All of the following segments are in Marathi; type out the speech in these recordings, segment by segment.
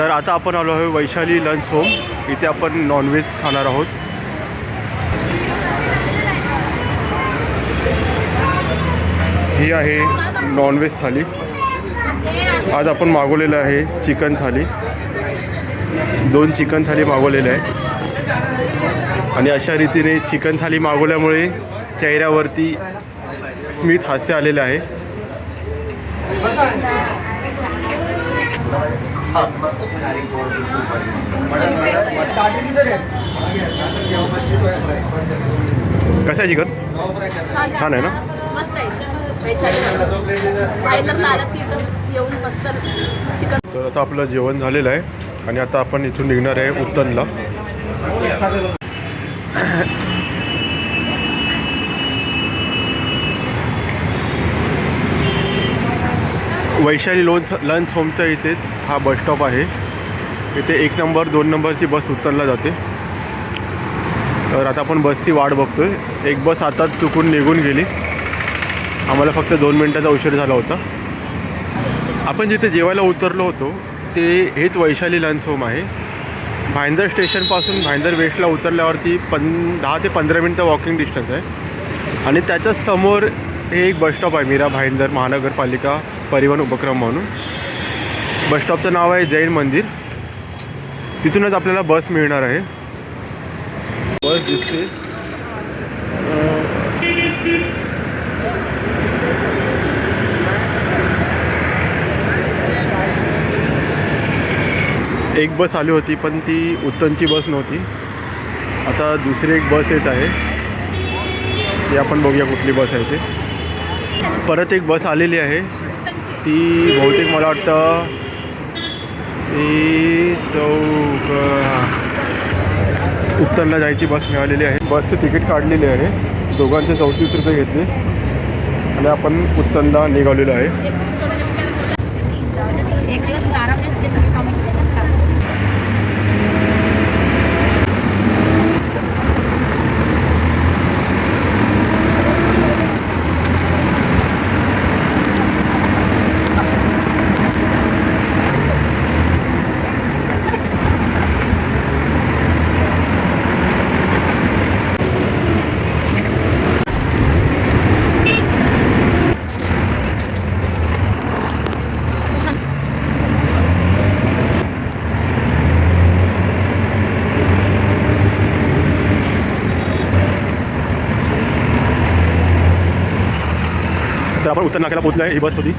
तर आता आपण आलो आहे वैशाली लंच होम इथे आपण नॉनव्हेज खाणार आहोत. ही आहे नॉनव्हेज थाली. आज आपण मागवलेलं आहे चिकन थाली. दोन चिकन थाली मागवलेल्या आहे आणि अशा रीतीने चिकन थाली मागवल्यामुळे चेहऱ्यावरती स्मित हास्य आलेलं आहे. कसं आहे चिकन छान आहे ना? मस्त आहे. तर आता आपलं जेवण झालेलं आहे. आणि आता आपण इथून निघणार आहे उत्तनला. वैशाली लोन्स लंच होमच्या इथेच हा बस स्टॉप आहे. इथे एक नंबर दोन नंबरची बस उतरला जाते. तर आता आपण बसची वाट बघतोय. एक बस आता चुकून निघून गेली. आम्हाला फक्त दोन मिनटाचा उशीर झाला होता. आपण जिथे जेवायला उतरलो होतो ते हेच वैशाली लंच होम आहे. भाईंदर स्टेशनपासून भाईंदर वेस्टला उतरल्यावरती पन दहा ते पंधरा मिनटं वॉकिंग डिस्टन्स आहे. आणि त्याच्याच समोर हे एक बसस्टॉप आहे मीरा भाईंदर महानगरपालिका परिवहन उपक्रम म्हणून. बसस्टॉपचं नाव आहे जैन मंदिर. तिथूनच आपल्याला बस मिळणार आहे. बस दिसते. एक बस आली होती पण ती उत्तनची बस नव्हती. आता दुसरी एक बस येत आहे. ती आपण बघूया कुठली बस आहे ते. परत एक बस आलेली आहे. ती बहुतेक मला वाटतं चौक उत्तरला जायची बस मिळालेली आहे. बसचे तिकीट काढलेली आहे. दोघांचे चौतीस रुपये घेतले. आणि आपण उत्तरला निघालेलो आहे. तर आपण उत्तर नाक्याला पोहोचलो आहे ही बस होती.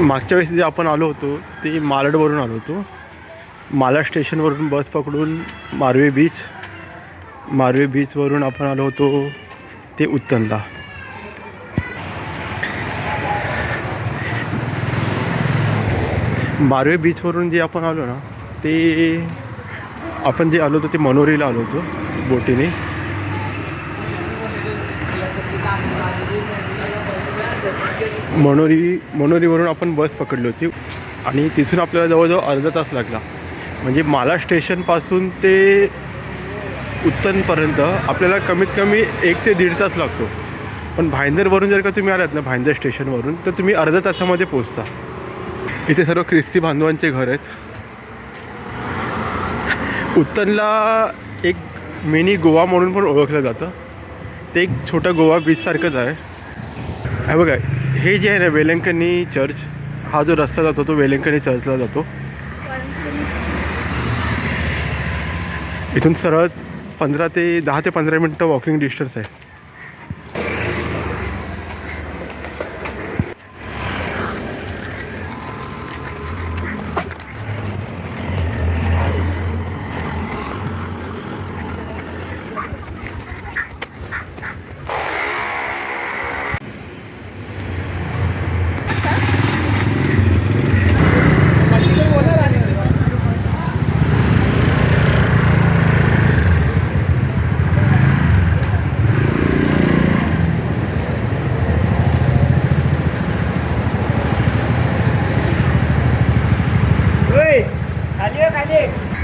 मागच्या वेळेस जे आपण आलो होतो ते मालडवरून आलो होतो. मालाड स्टेशनवरून बस पकडून मारवे बीच मारवे बीचवरून आपण आलो होतो. ते उत्तनला. बारवे बीचवरून जे आपण आलो ना ते आपण जे आलो होतो ते मनोरीला आलो होतो बोटीने. मनोरी मनोरीवरून आपण बस पकडली होती आणि तिथून आपल्याला जवळजवळ अर्धा तास लागला. म्हणजे माला स्टेशनपासून ते उत्तनपर्यंत आपल्याला कमीत कमी एक ते दीड तास लागतो. पण भाईंदरवरून जर का तुम्ही आलात ना भाईंदर स्टेशनवरून तर तुम्ही अर्ध्या तासामध्ये पोचता इथे सर्व ख्रिस्ती बांधवांचे घर आहेत. उत्तनला एक मिनी गोवा म्हणून पण ओळखलं जातं. ते एक छोटं गोवा बीचसारखंच आहे. हे बघा हे जे आहे ना वेलंकनी चर्च हा जो रस्ता जातो तो वेलंकनी चर्चला जातो. इथून सरळ पंधरा ते दहा ते पंधरा मिनटं वॉकिंग डिस्टन्स आहे. Iya.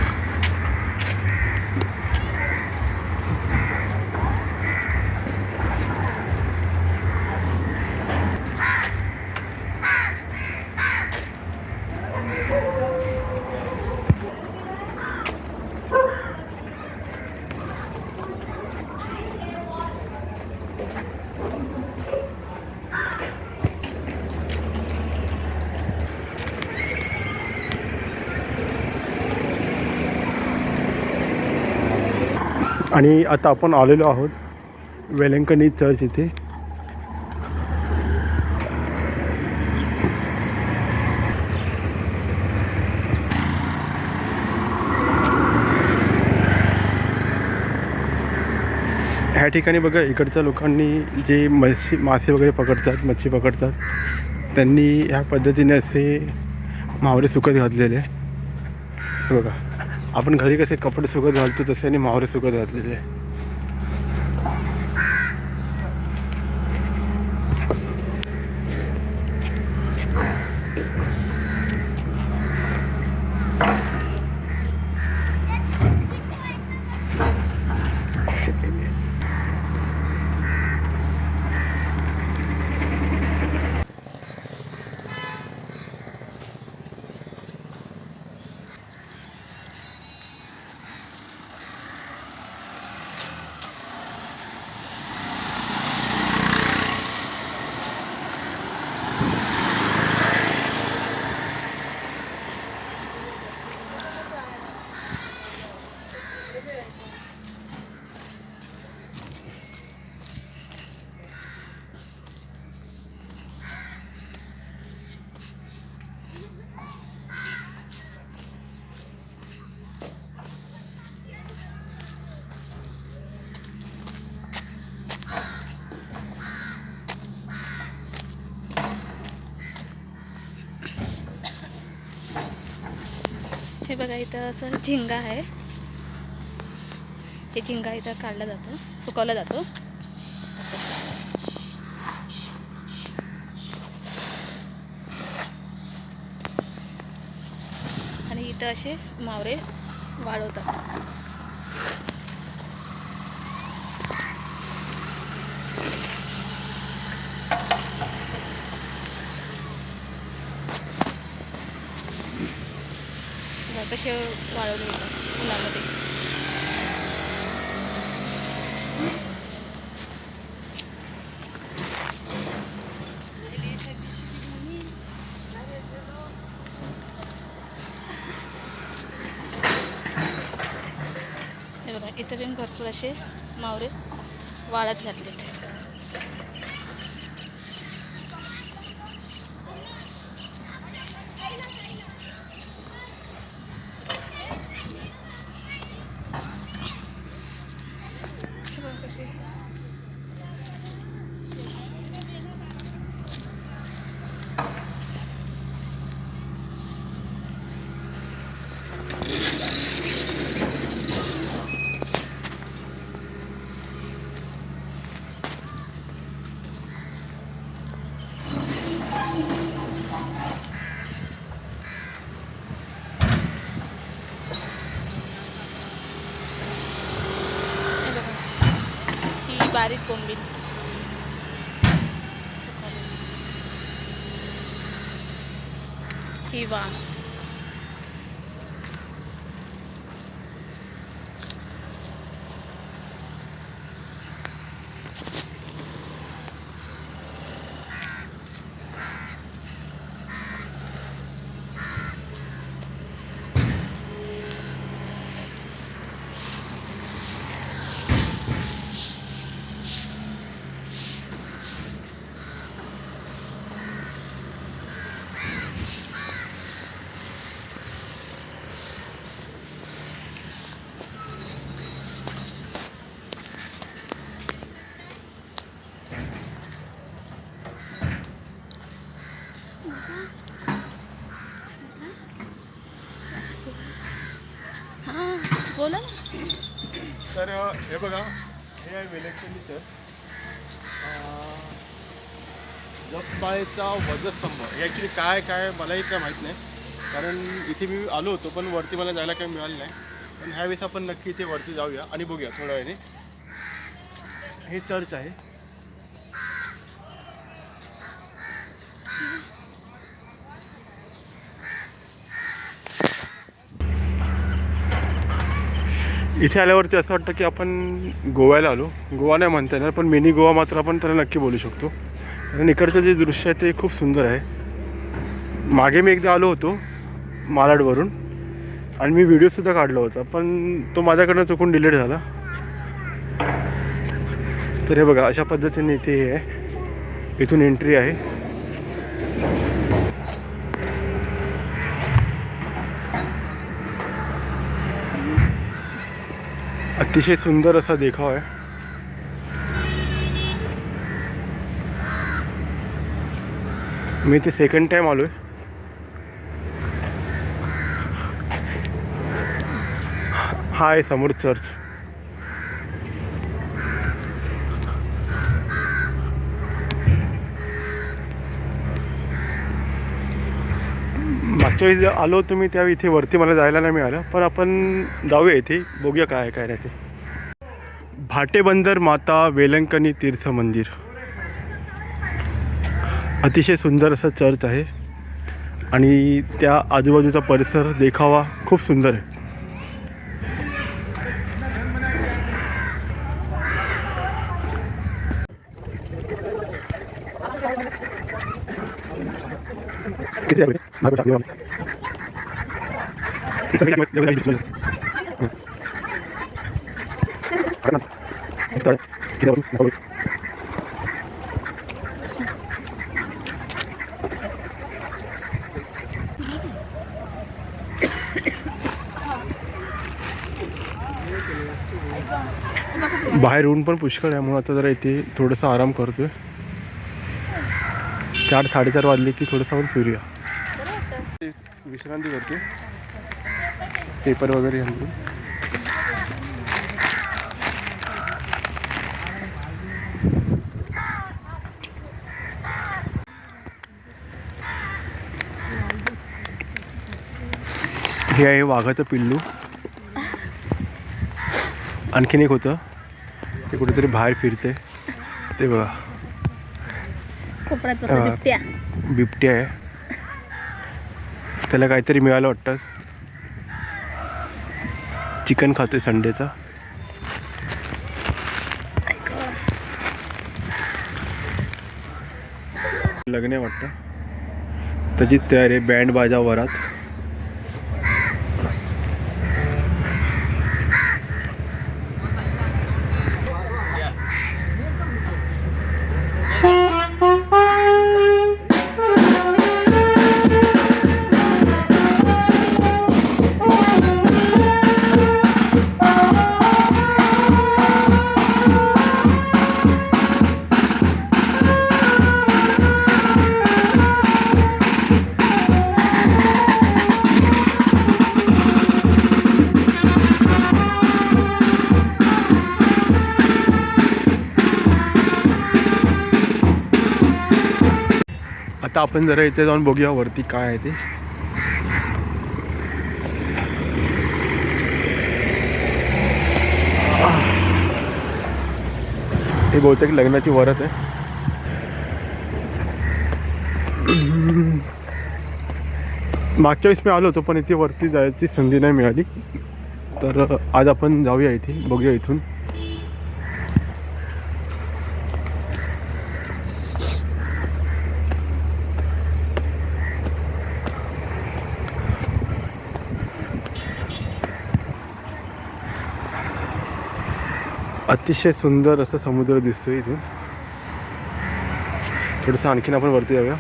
आणि आता आपण आलेलो आहोत वेलंकनी चर्च इथे ह्या ठिकाणी बघा इकडच्या लोकांनी जे मच्छी मासे वगैरे पकडतात मच्छी पकडतात त्यांनी ह्या पद्धतीने असे मावरे सुकत घातलेले आहे. बघा आपण घरी कसे कपडे सुकत घालतो तसे आणि मावरे सुकत घातलेले आहे. हे बघा इथं असं झिंगा आहे. हे झिंगा इथं काढला जातो सुकवला जातो. आणि इथं असे मावरे वाढवतात लक्ष कसे वाळवले येतात उन्हामध्ये इथं पण भरपूर असे मावरे वाळत घातलेत. sarili kombin. Kiva. बघा. हे आहे वेलेक्टनी चर्च. जपमाळेचा वजस्तंभ. हे ॲक्च्युली काय काय मलाही काय माहीत नाही. कारण इथे मी आलो होतो पण वरती मला जायला काही मिळालं नाही. पण ह्यावेळेस आपण नक्की इथे वरती जाऊया आणि बघूया थोड्या वेळाने. हे चर्च आहे. इथे आल्यावरती असं वाटतं की आपण गोव्याला आलो. गोवा नाही म्हणता येणार पण मिनी गोवा मात्र आपण त्याला नक्की बोलू शकतो. कारण इकडचं जे दृश्य आहे ते खूप सुंदर आहे. मागे मी एकदा आलो होतो मालाडवरून आणि मी व्हिडिओसुद्धा काढला होता पण तो माझ्याकडनं चुकून डिलीट झाला. तर हे बघा अशा पद्धतीने इथे हे आहे. इथून एंट्री आहे. अतिशय सुंदर असा देखाव आहे. मी ते सेकंड टाइम आहे हा आहे समोर चर्च मागच्या वेळी आलो तुम्ही त्यावेळी इथे वरती मला जायला नाही मिळालं. पण आपण जाऊया इथे. बघूया काय काय नाही ते. भाटेबंदर माता वेलंकनी तीर्थ मंदिर. अतिशय सुंदर असं चर्च आहे. आणि त्या आजूबाजूचा परिसर देखावा खूप सुंदर आहे. किती बाहेर ऊन पण पुष्कळ आहे म्हणून आता जरा इथे थोडंसं आराम करतोय. चार साडेचार वाजले की थोडंसं आपण फिरूया. विश्रांती करते पेपर वगैरे घालून. हे आहे वाघाचं पिल्लू. आणखीन एक होतं. ते कुठेतरी बाहेर फिरते ते बघा. बिबट्या आहे. त्याला काहीतरी मिळालं वाटतं. चिकन खातोय संडेचा. लग्न आहे वाटतं. त्याची तयारी आहे बँड बाजा वरात. आपण जरा इथे जाऊन बघूया वरती काय आहे ते. हे बहुतेक लग्नाची वरत आहे. मागच्या वेळेस मी आलो होतो पण इथे वरती जायची संधी नाही मिळाली. तर आज आपण जाऊया इथे बघूया इथून. अतिशय सुंदर असं समुद्र दिसतोय इथून. थोडंसं आणखीन आपण वरती जाऊया.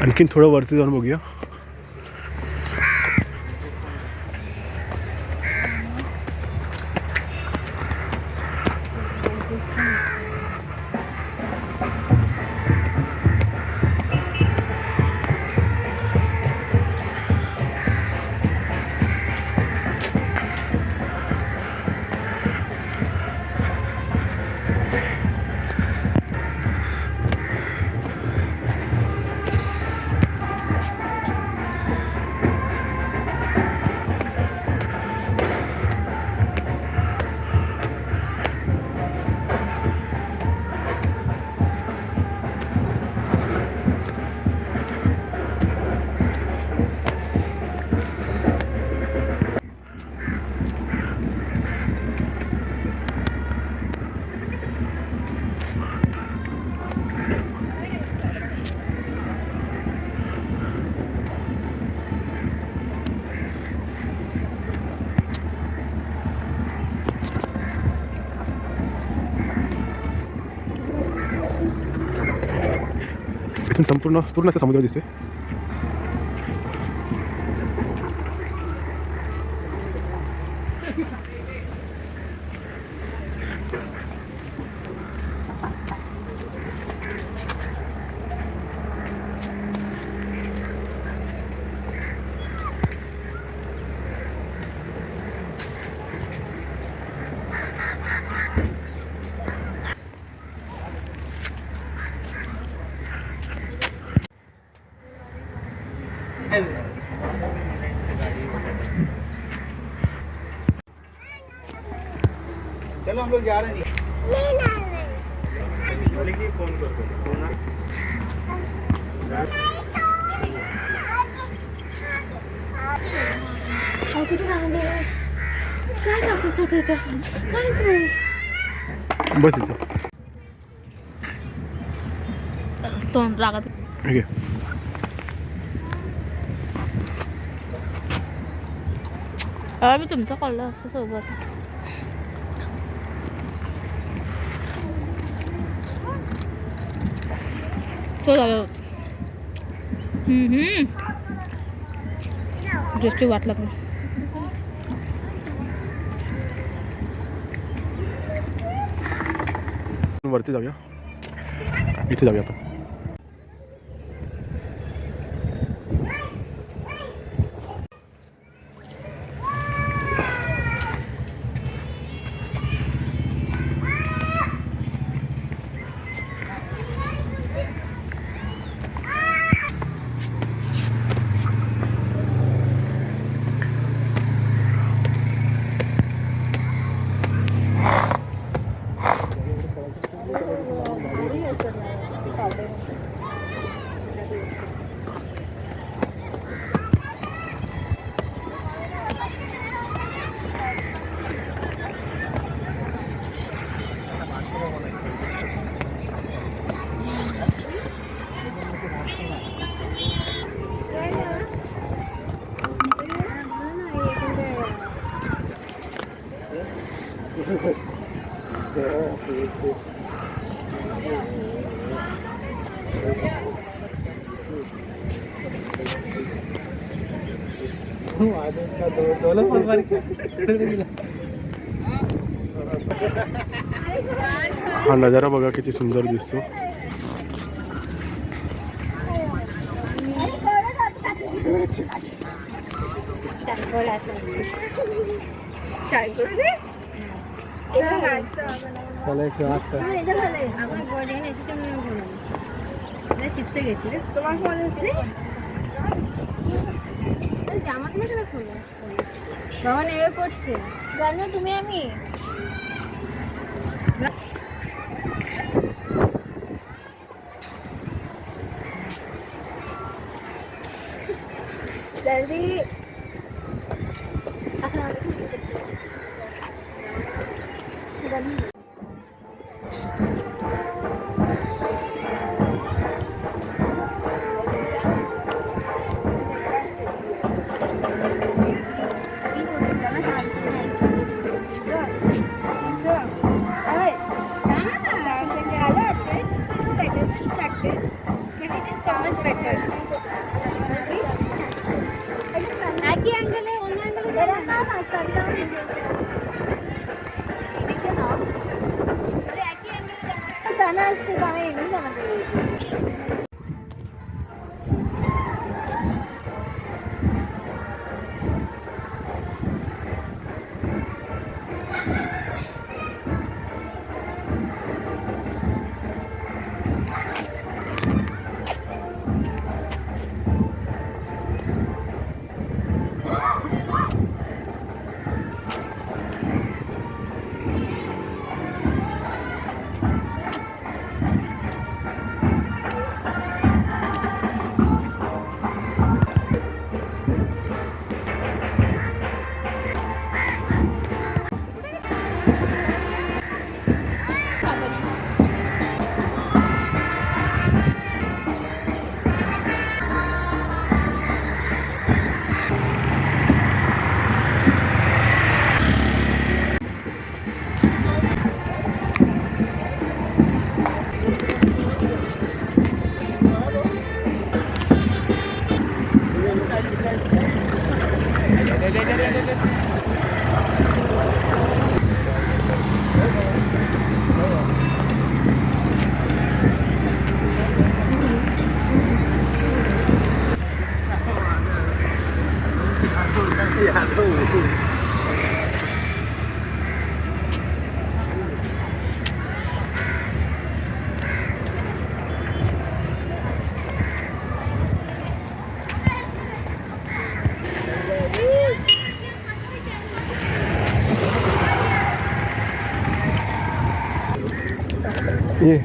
आणखीन थोडं वरती जाऊन बघूया. संपूर्ण पूर्ण असं समुद्र दिसतोय. चलो हम लोग जा रहे हैं फोन करतो अहो, किती लहान आहे. काय दाखवत होते इथं? काहीच नाही बस इथं तोंड रागात ठीक आहे अरे मी तुमचं कळलं असतं सोबत तो जाऊया टेस्टी वाटलं वरती जाऊया. इथे जाऊया आपण. हा नजारा बघा किती सुंदर दिसतो চিপসে গেছিলে তোমার মনে হচ্ছে জামাত না কেন খুলে বাবা নেমে পড়ছে জানো তুমি আমি? ये।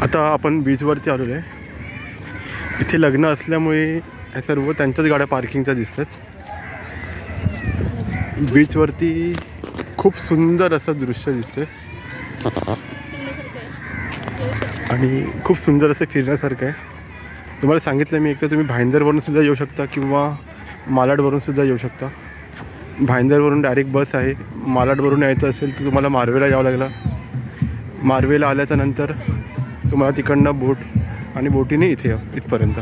आता आपण बीचवरती आलेलो आहे. इथे लग्न असल्यामुळे ह्या सर्व त्यांच्याच गाड्या पार्किंगच्या दिसतात. बीचवरती खूप सुंदर असं दृश्य दिसतंय. आणि खूप सुंदर असं फिरण्यासारखं आहे. तुम्हाला सांगितलं मी एक तर तुम्ही भाईंदरवरून सुद्धा येऊ शकता किंवा मालाडवरून सुद्धा येऊ शकता. भाईंदरवरून डायरेक्ट बस आहे. मालाडवरून यायचं असेल तर तुम्हाला मारवेला यावं लागलं. मारवेला आल्याच्यानंतर तुम्हाला तिकडनं बोट आणि बोटीने इथे या इथपर्यंत.